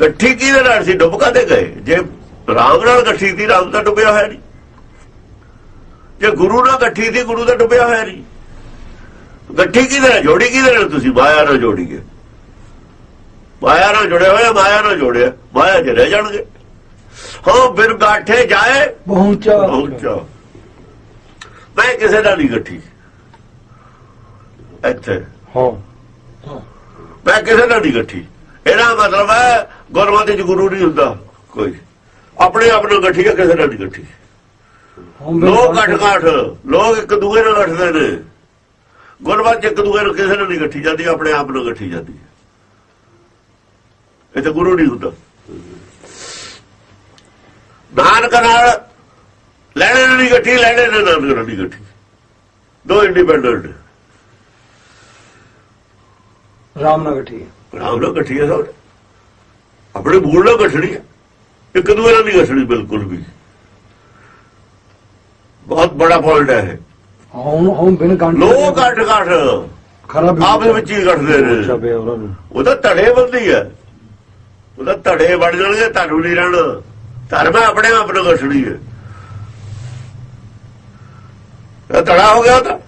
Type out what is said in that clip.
ਇਕੱਠੀ ਕਿਹਦੇ ਨਾਲ ਸੀ? ਡੁੱਬ ਕਾਦੇ ਗਏ? ਜੇ ਰਾਮ ਨਾਲ ਇਕੱਠੀ ਸੀ ਰਾਮ ਤਾਂ ਡੁੱਬਿਆ ਹੋਇਆ ਨਹੀਂ। ਜੇ ਗੁਰੂ ਨਾਲ ਇਕੱਠੀ ਸੀ ਗੁਰੂ ਤਾਂ ਡੁੱਬਿਆ ਹੋਇਆ ਨਹੀਂ। ਇਕੱਠੀ ਕਿਹਦੇ ਨਾਲ ਜੋੜੀ? ਕਿਹਦੇ ਨਾਲ ਤੁਸੀਂ? ਮਾਇਆ ਨਾਲ ਜੋੜੀਏ ਮਾਇਆ ਨਾਲ ਜੁੜਿਆ ਹੋਇਆ ਮਾਇਆ ਨਾਲ ਜੋੜਿਆ। ਮਾਇਆ ਚ ਰਹਿ ਜਾਣਗੇ। ਹੋ ਬਿਨ ਗਾਠੇ ਜਾਏ। ਪਹੁੰਚਾ। ਪਹੁੰਚਾ। ਮੈਂ ਕਿਸੇ ਨਾਲ ਨਹੀਂ ਇਕੱਠੀ। ਇੱਥੇ। ਹਾਂ। ਮੈਂ ਕਿਸੇ ਨਾਲ ਨਹੀਂ ਇਕੱਠੀ। ਇਹਦਾ ਮਤਲਬ ਹੈ ਗੁਰਮਤਿ ਚ ਗੁਰੂ ਨਹੀਂ ਹੁੰਦਾ ਕੋਈ। ਆਪਣੇ ਆਪ ਨੂੰ ਇਕੱਠੀ ਹੈ ਕਿਸੇ ਨਾਲ ਨਹੀਂ ਇਕੱਠੀ। ਲੋਕ ਘੱਟ ਘੱਟ ਲੋਕ ਇੱਕ ਦੂਏ ਨਾਲ ਇਕੱਠਦੇ ਨੇ। ਗੁਰਮਤਿ ਇੱਕ ਦੂਏ ਨੂੰ ਕਿਸੇ ਨਾਲ ਨਹੀਂ ਇਕੱਠੀ ਜਾਂਦੀ ਆਪਣੇ ਆਪ ਨੂੰ ਇਕੱਠੀ ਜਾਂਦੀ ਹੈ। ਇਹ ਤਾਂ ਗੁਰੂ ਨਹੀਂ ਹੁੰਦਾ। ਨਾਨਕ ਨਾਲ ਲੈਣੇ ਨਾਲ ਨਹੀਂ ਇਕੱਠੀ ਲੈਣੇ ਨਾਲ ਨਾਨਕ ਨਾਲ ਨਹੀਂ ਇਕੱਠੀ। ਦੋ ਇੰਡੀਪੈਂਡੈਂਟ ਰਾਮ ਨਗਰ ਠੀਕ ਰਾਮ ਨਾਲ ਇਕੱਠੀ ਹੈ ਸਭ। ਆਪਣੇ ਮੂਲ ਨਾਲ ਹੈ। ਇੱਕ ਦੂਏ ਨਾਲ ਨਹੀਂ ਇਕੱਠਣੀ ਬਿਲਕੁਲ ਵੀ। ਬਹੁਤ ਬੜਾ ਪੁਆਇੰਟ ਹੈ ਹੁਣ ਹੁਣ ਬਿਨ ਗੰਢ ਲੋਕ ਘੱਟ ਘੱਟ ਖਰਾਬ ਆਪਸ ਵਿੱਚ ਹੀ ਘਟਦੇ ਨੇ। ਉਹਦਾ ਧੜੇ ਬੰਦੀ ਹੈ। ਉਹਦਾ ਧੜੇ ਵੜ ਜਾਣਗੇ ਤੁਹਾਨੂੰ ਨਹੀਂ ਰਹਿਣਾ ਧਰਮ ਆਪਣੇ ਆਪ ਨੂੰ ਘਟਣੀ ਹੈ। ਇਹ ਧੜਾ ਹੋ ਗਿਆ ਤਾਂ